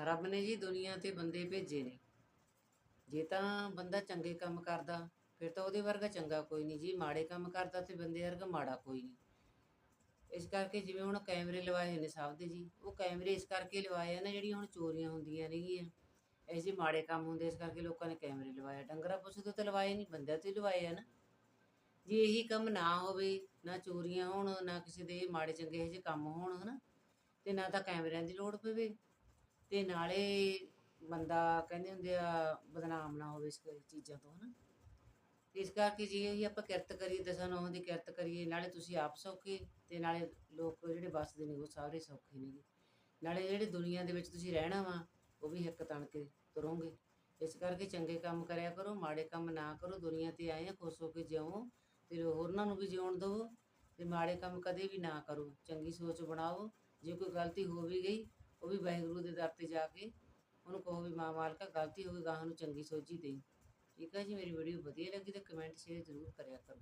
ਰੱਬ ਨੇ ਜੀ ਦੁਨੀਆ ਤੇ ਬੰਦੇ ਭੇਜੇ ਨੇ। ਜੇ ਤਾਂ ਬੰਦਾ ਚੰਗੇ ਕੰਮ ਕਰਦਾ, ਫਿਰ ਤਾਂ ਉਹਦੇ ਵਰਗਾ ਚੰਗਾ ਕੋਈ ਨਹੀਂ ਜੀ। ਮਾੜੇ ਕੰਮ ਕਰਦਾ ਤੇ ਬੰਦੇ ਵਰਗਾ ਮਾੜਾ ਕੋਈ ਨਹੀਂ। ਇਸ ਕਰਕੇ ਜਿਵੇਂ ਹੁਣ ਕੈਮਰੇ ਲਵਾਏ ਹੋਏ ਨੇ ਸਭ ਦੇ ਜੀ, ਉਹ ਕੈਮਰੇ ਇਸ ਕਰਕੇ ਲਵਾਏ ਆ ਨਾ ਜਿਹੜੀਆਂ ਹੁਣ ਚੋਰੀਆਂ ਹੁੰਦੀਆਂ ਨੇਗੀਆਂ। ਇਹ ਜਿਹੇ ਮਾੜੇ ਕੰਮ ਹੁੰਦੇ ਇਸ ਕਰਕੇ ਲੋਕਾਂ ਨੇ ਕੈਮਰੇ ਲਵਾਏ ਆ। ਡੰਗਰਾਂ ਪਸ਼ੂ ਤੋਂ ਤਾਂ ਲਵਾਏ ਨਹੀਂ, ਬੰਦਿਆਂ ਤੋਂ ਹੀ ਲਵਾਏ ਆ ਨਾ। ਜੇ ਇਹੀ ਕੰਮ ਨਾ ਹੋਵੇ, ਨਾ ਚੋਰੀਆਂ ਹੋਣ, ਨਾ ਕਿਸੇ ਦੇ ਮਾੜੇ ਚੰਗੇ ਇਹੋ ਜਿਹੇ ਕੰਮ ਹੋਣ, ਹਨਾ, ਤੇ ਨਾ ਤਾਂ ਕੈਮਰਿਆਂ ਦੀ ਲੋੜ ਪਵੇ। ਤੇ ਨਾਲੇ ਬੰਦਾ ਕਹਿੰਦੇ ਹੁੰਦੇ ਆ, ਬਦਨਾਮ ਨਾ ਹੋਵੇ ਇਸ ਚੀਜ਼ਾਂ ਤੋਂ, ਹਨਾ। ਤੇ ਇਸ ਕਰਕੇ ਜੇ ਅਸੀਂ ਆਪਾਂ ਕਿਰਤ ਕਰੀਏ, ਦਸਾਂ ਨੌਂ ਦੀ ਕਿਰਤ ਕਰੀਏ, ਨਾਲੇ ਤੁਸੀਂ ਆਪ ਸੌਖੇ, ਤੇ ਨਾਲੇ ਲੋਕ ਜਿਹੜੇ ਵੱਸਦੇ ਨੇ, ਉਹ ਸਾਰੇ ਸੌਖੇ ਨੇ ਨਾਲੇ ਜਿਹੜੇ ਦੁਨੀਆ ਦੇ ਵਿੱਚ ਤੁਸੀਂ ਰਹਿਣਾ ਵਾ, ਉਹ ਵੀ ਹਿੱਕ ਤਣ ਕੇ ਤੁਰੋਂਗੇ ਇਸ ਕਰਕੇ ਚੰਗੇ ਕੰਮ ਕਰਿਆ ਕਰੋ, ਮਾੜੇ ਕੰਮ ਨਾ ਕਰੋ, ਦੁਨੀਆ ਤੇ ਆਏ ਆ, ਖੁਸ਼ ਹੋ ਕੇ ਜਿਉਓ ਤੇ ਹੋਰਨਾਂ ਨੂੰ ਵੀ ਜਿਉਣ ਦਿਓ ਤੇ ਮਾੜੇ ਕੰਮ ਕਦੇ ਵੀ ਨਾ ਕਰੋ। ਚੰਗੀ ਸੋਚ ਬਣਾਓ, ਜੇ ਕੋਈ ਗਲਤੀ ਹੋ ਵੀ ਗਈ ਉਹ ਵੀ ਵਾਹਿਗੁਰੂ ਦੇ ਦਰ ਤੇ ਜਾ ਕੇ ਉਹਨੂੰ ਕਹੋ ਵੀ ਮਾਂ ਮਾਲਕਾ, ਗਲਤੀ ਹੋ ਗਈ, ਗਾਹਾਂ ਨੂੰ ਚੰਗੀ ਸੋਝੀ ਦੇ ਠੀਕ ਹੈ ਜੀ, ਮੇਰੀ ਵੀਡੀਓ ਵਧੀਆ ਲੱਗੀ ਤਾਂ ਕਮੈਂਟ ਸ਼ੇਅਰ ਜ਼ਰੂਰ ਕਰਿਆ ਕਰੋ।